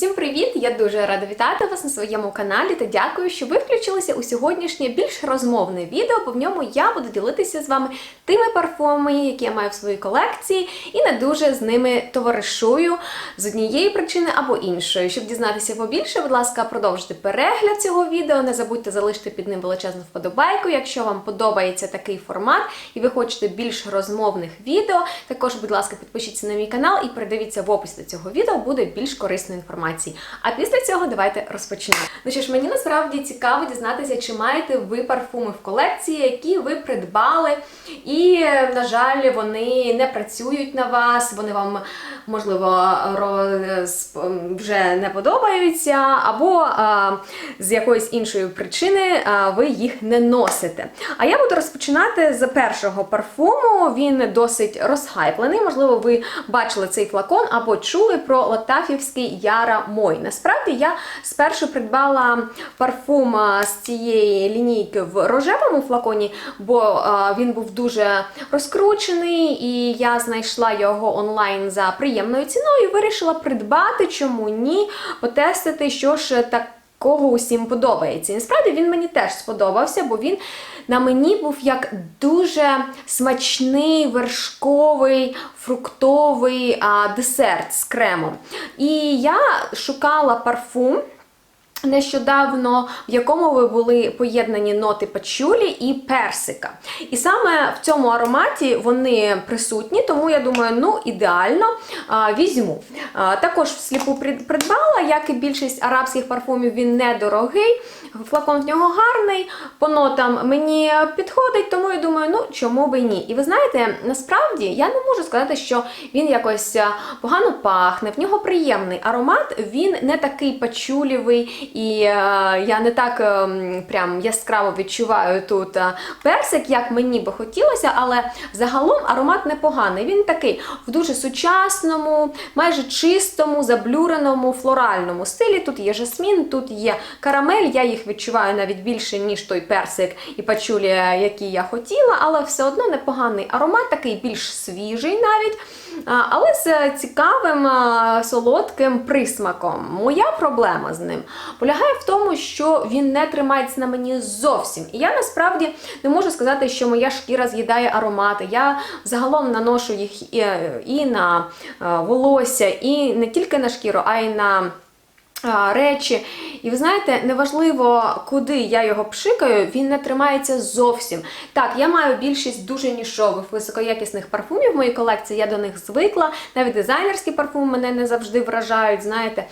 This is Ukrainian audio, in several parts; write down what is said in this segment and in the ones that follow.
Усім привіт! Я дуже рада вітати вас на своєму каналі та дякую, що ви включилися у сьогоднішнє більш розмовне відео, бо в ньому я буду ділитися з вами тими парфумами, які я маю в своїй колекції, і не дуже з ними товаришую з однієї причини або іншої. Щоб дізнатися побільше, будь ласка, продовжуйте перегляд цього відео. Не забудьте залишити під ним величезну вподобайку, якщо вам подобається такий формат і ви хочете більш розмовних відео. Також, будь ласка, підпишіться на мій канал і передивіться в опис до цього відео, буде більш корисної інформації. А після цього давайте розпочнемо. Ну що ж, мені насправді цікаво дізнатися, чи маєте ви парфуми в колекції, які ви придбали, і, на жаль, вони не працюють на вас, вони вам, можливо, роз... вже не подобаються, або а, з якоїсь іншої причини а, ви їх не носите. А я буду розпочинати з першого парфуму. Він досить розхайплений. Можливо, ви бачили цей флакон або чули про Латафівський Яра Мой. Насправді я спершу придбала парфум з цієї лінійки в рожевому флаконі, бо він був дуже розкручений, і я знайшла його онлайн за приємною ціною і вирішила придбати, чому ні, потестити, що ж так. Кого усім подобається. І насправді він мені теж сподобався, бо він на мені був як дуже смачний, вершковий, фруктовий а, десерт з кремом. І я шукала парфум. Нещодавно, в якому ви були поєднані ноти пачулі і персика. І саме в цьому ароматі вони присутні, тому я думаю, ну ідеально а, візьму. А, також всліпу прид- придбала, як і більшість арабських парфумів, він недорогий, флакон в нього гарний, по нотам мені підходить, тому я думаю, ну чому би ні. І ви знаєте, насправді я не можу сказати, що він якось погано пахне, в нього приємний аромат, він не такий пачулєвий. І е, я не так е, прям яскраво відчуваю тут е, персик, як мені би хотілося, але загалом аромат непоганий. Він такий в дуже сучасному, майже чистому, заблюреному, флоральному стилі. Тут є жасмін, тут є карамель. Я їх відчуваю навіть більше, ніж той персик і пачулі, який я хотіла, але все одно непоганий аромат, такий більш свіжий навіть. Але з цікавим солодким присмаком. Моя проблема з ним полягає в тому, що він не тримається на мені зовсім. І я насправді не можу сказати, що моя шкіра з'їдає аромати. Я загалом наношу їх і, і на волосся, і не тільки на шкіру, а й на. Речі, і ви знаєте, неважливо, куди я його пшикаю, він не тримається зовсім. Так, я маю більшість дуже нішових, високоякісних парфумів в моїй колекції, я до них звикла. Навіть дизайнерські парфуми мене не завжди вражають, знаєте,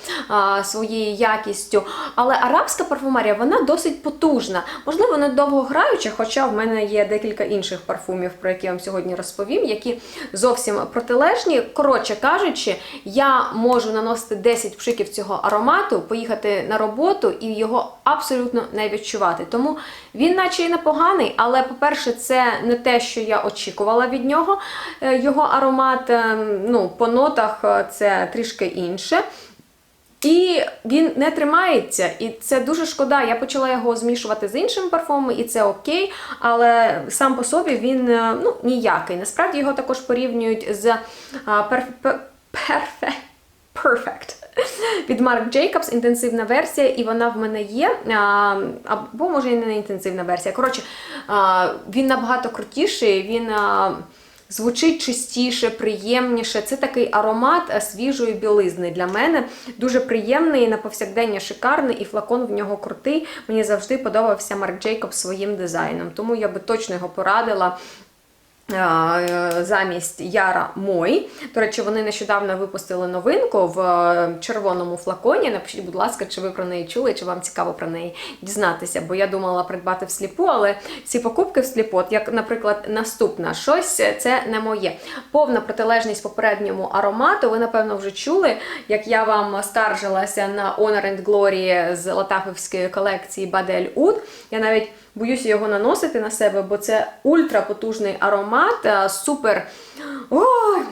своєю якістю. Але арабська парфумерія вона досить потужна. Можливо, не довгограюча, хоча в мене є декілька інших парфумів, про які я вам сьогодні розповім, які зовсім протилежні. Коротше кажучи, я можу наносити 10 пшиків цього аромату, поїхати на роботу і його абсолютно не відчувати. Тому він, наче і непоганий, але, по-перше, це не те, що я очікувала від нього. Е, Його аромат, е, ну, по нотах е, це трішки інше. І він не тримається, і це дуже шкода. Я почала його змішувати з іншими парфумами, і це окей. Але сам по собі він ну, ніякий. Насправді його також порівнюють з перфе... Perfect від Marc Jacobs, інтенсивна версія, і вона в мене є. Або може і не інтенсивна версія. Коротше, він набагато крутіший. Він. Звучить чистіше, приємніше. Це такий аромат е, свіжої білизни для мене. Дуже приємний, на повсякдення шикарний, і флакон в нього крутий. Мені завжди подобався Марк Джейкоб своїм дизайном. Тому я би точно його порадила. Е, Замість Яра Мой. До речі, вони нещодавно випустили новинку в е, червоному флаконі. Напишіть, будь ласка, чи ви про неї чули, чи вам цікаво про неї дізнатися. Бо я думала придбати всліпу, але ці покупки всліпу, от як, наприклад, наступна щось, це не моє. Повна протилежність попередньому аромату. Ви, напевно, вже чули, як я вам скаржилася на Honor and Glory з латафівської колекції Бадель Уд. Я навіть боюся його наносити на себе, бо це ультрапотужний аромат, е, супер о,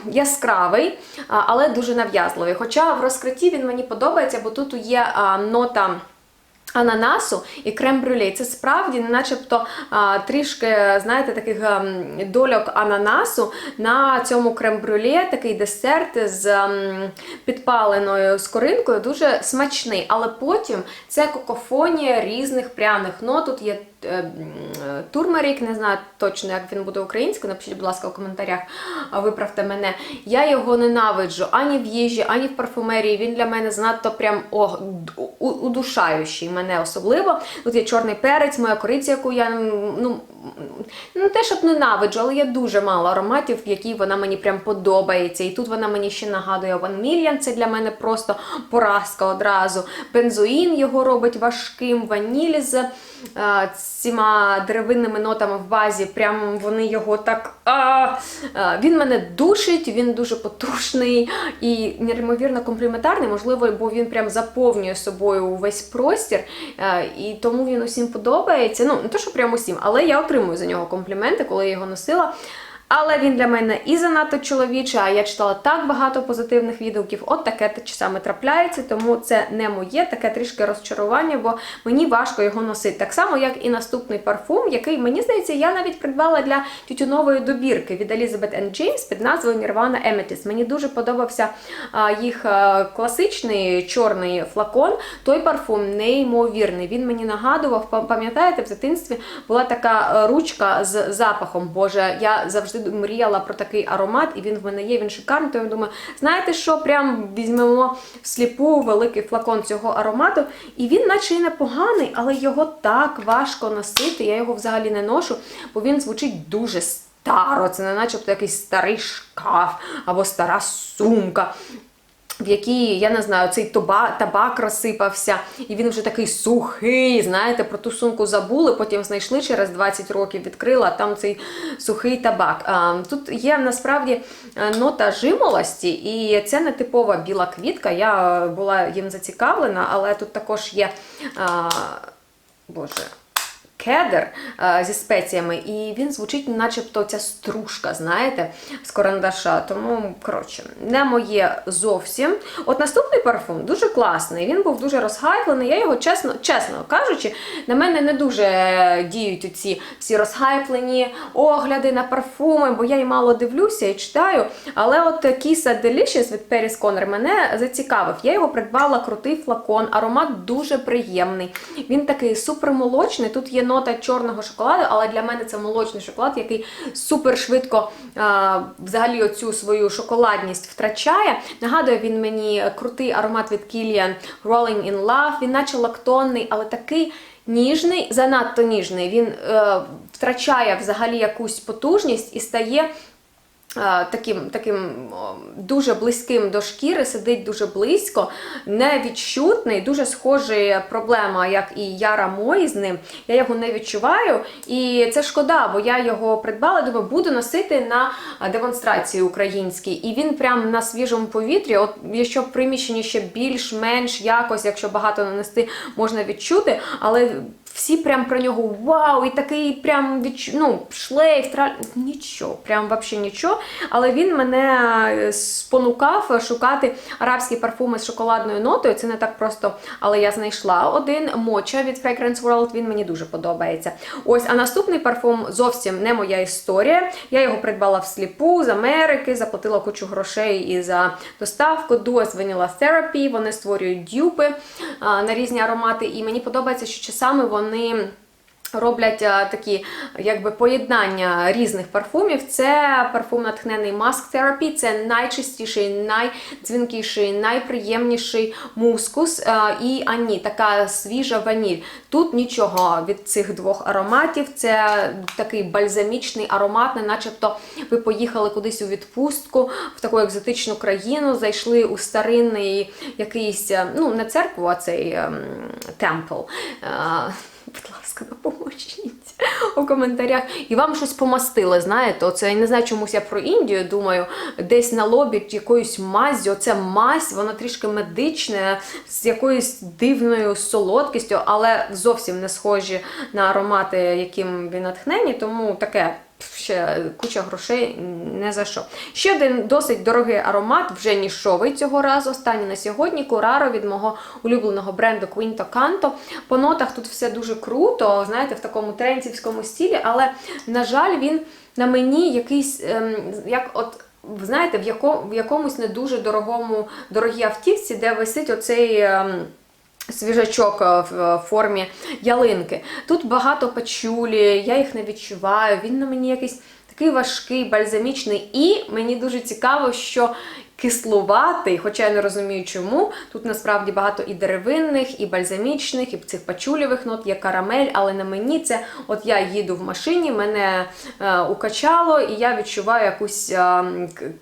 яскравий, але дуже нав'язливий. Хоча в розкритті він мені подобається, бо тут є а, нота. Ананасу і крем-брюле. Це справді начебто трішки, знаєте, таких ем, дольок ананасу на цьому крем-брюле, такий десерт з ем, підпаленою скоринкою, дуже смачний. Але потім це какофонія різних пряних нот. Тут є е, м, турмерик, не знаю точно, як він буде українською. Напишіть, будь ласка, в коментарях, виправте мене. Я його ненавиджу ані в їжі, ані в парфумерії. Він для мене занадто прям о, удушаючий мене особливо. Тут є чорний перець, моя кориця, яку я ну, не те, щоб ненавиджу, але є дуже мало ароматів, які вона мені прям подобається. І тут вона мені ще нагадує One Million, це для мене просто поразка одразу. Бензоїн його робить важким, ваніль з е, цими деревинними нотами в базі. Прям вони його так. А, він мене душить, він дуже потужний і неймовірно компліментарний, можливо, бо він прям заповнює собою увесь простір, і тому він усім подобається. Ну, не то, що прям усім, але я отримую за нього компліменти, коли я його носила. Але він для мене і занадто чоловічий, а я читала так багато позитивних відгуків. От таке те саме трапляється, тому це не моє, таке трішки розчарування, бо мені важко його носити. Так само, як і наступний парфум, який, мені здається, я навіть придбала для тютюнової добірки від Elizabeth James під назвою Nirvana Amethyst. Мені дуже подобався їх класичний чорний флакон. Той парфум неймовірний. Він мені нагадував, пам'ятаєте, в дитинстві була така е, ручка з запахом. Боже, я завжди мріяла про такий аромат, і він в мене є, він шикарний. То я думаю, знаєте що, прям візьмемо всліпу великий флакон цього аромату. І він, наче і непоганий, але його так важко носити. Я його взагалі не ношу, бо він звучить дуже старо. Це не начебто якийсь старий шкаф або стара сумка в якій, я не знаю, цей тоба, табак розсипався, і він вже такий сухий. Знаєте, про ту сумку забули, потім знайшли через 20 років, відкрила там цей сухий табак. А, тут є насправді е, нота жимолості, і це не типова біла квітка. Я була їм зацікавлена, але тут також є. А, Боже кедр е, зі спеціями, і він звучить, начебто ця стружка, знаєте, з карандаша. Тому, коротше, не моє зовсім. От наступний парфум дуже класний. Він був дуже розхайплений. Я його чесно, чесно кажучи, на мене не дуже діють ці всі розхайплені огляди на парфуми, бо я й мало дивлюся і читаю. Але от Kissa Delicious від Paris Conner мене зацікавив. Я його придбала крутий флакон, аромат дуже приємний. Він такий супермолочний. Тут є нота чорного шоколаду, але для мене це молочний шоколад, який супер швидко а, взагалі оцю свою шоколадність втрачає. Нагадує він мені крутий аромат від Kilian Rolling in Love. Він наче лактонний, але такий. Ніжний, занадто ніжний, він е, втрачає взагалі якусь потужність і стає таким, таким дуже близьким до шкіри, сидить дуже близько, невідчутний, дуже схожий проблема, як і Яра Мої з ним. Я його не відчуваю, і це шкода, бо я його придбала, думаю, буду носити на демонстрації українській. І він прям на свіжому повітрі, от якщо в приміщенні ще більш-менш якось, якщо багато нанести, можна відчути, але всі прям про нього вау, і такий прям відч... ну, шлейф, тра... нічого, прям взагалі нічого. Але він мене е, спонукав шукати арабські парфуми з шоколадною нотою. Це не так просто, але я знайшла один моча від Fragrance World, він мені дуже подобається. Ось, а наступний парфум зовсім не моя історія. Я його придбала всліпу з Америки, заплатила кучу грошей і за доставку. Duos Vanilla Therapy, вони створюють дюпи а, на різні аромати, і мені подобається, що часами вони. Роблять а, такі якби поєднання різних парфумів. Це парфум натхнений Mask Therapy, це найчистіший, найдзвінкіший, найприємніший мускус а, і ані, така свіжа ваніль. Тут нічого від цих двох ароматів. Це такий бальзамічний аромат, не начебто ви поїхали кудись у відпустку в таку екзотичну країну, зайшли у старинний якийсь, е, ну не церкву, а цей ем, темпл. Ласка, допоможіть у коментарях. І вам щось помастили, знаєте, оце я не знаю, чомусь я про Індію думаю, десь на лобі якоюсь маззю, оце мазь, вона трішки медична, з якоюсь дивною солодкістю, але зовсім не схожі на аромати, яким ви натхнені, тому таке ще куча грошей не за що. Ще один досить дорогий аромат, вже нішовий цього разу. Останній на сьогодні Кураро від мого улюбленого бренду Quinto Canto. По нотах тут все дуже круто, знаєте, в такому тренцівському стилі, але, на жаль, він на мені якийсь, ем, як от. Знаєте, в якомусь не дуже дорогому дорогій автівці, де висить оцей. ем, свіжачок е, в е, формі ялинки. Тут багато пачулі, я їх не відчуваю. Він на мені якийсь такий важкий, бальзамічний. І мені дуже цікаво, що кислуватий, хоча я не розумію чому. Тут насправді багато і деревинних, і бальзамічних, і цих пачулєвих нот, є карамель, але на мені це, от я їду в машині, мене е, укачало, і я відчуваю якусь е,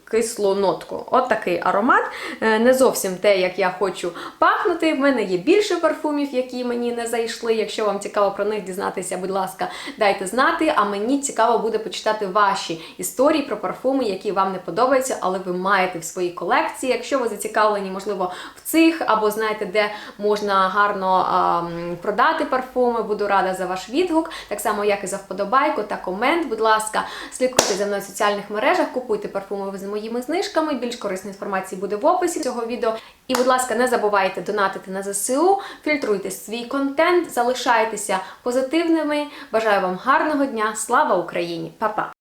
кислу нотку. От такий аромат. Е, не зовсім те, як я хочу пахнути. В мене є більше парфумів, які мені не зайшли. Якщо вам цікаво про них дізнатися, будь ласка, дайте знати. А мені цікаво буде почитати ваші історії про парфуми, які вам не подобаються, але ви маєте в своїй колекції. Якщо ви зацікавлені, можливо, в цих, або знаєте, де можна гарно а, продати парфуми, буду рада за ваш відгук. Так само, як і за вподобайку та комент. Будь ласка, слідкуйте за мною в соціальних мережах, купуйте парфуми з моїми знижками. Більш корисної інформації буде в описі цього відео. І, будь ласка, не забувайте донатити на ЗСУ, фільтруйте свій контент, залишайтеся позитивними. Бажаю вам гарного дня. Слава Україні! Па-па!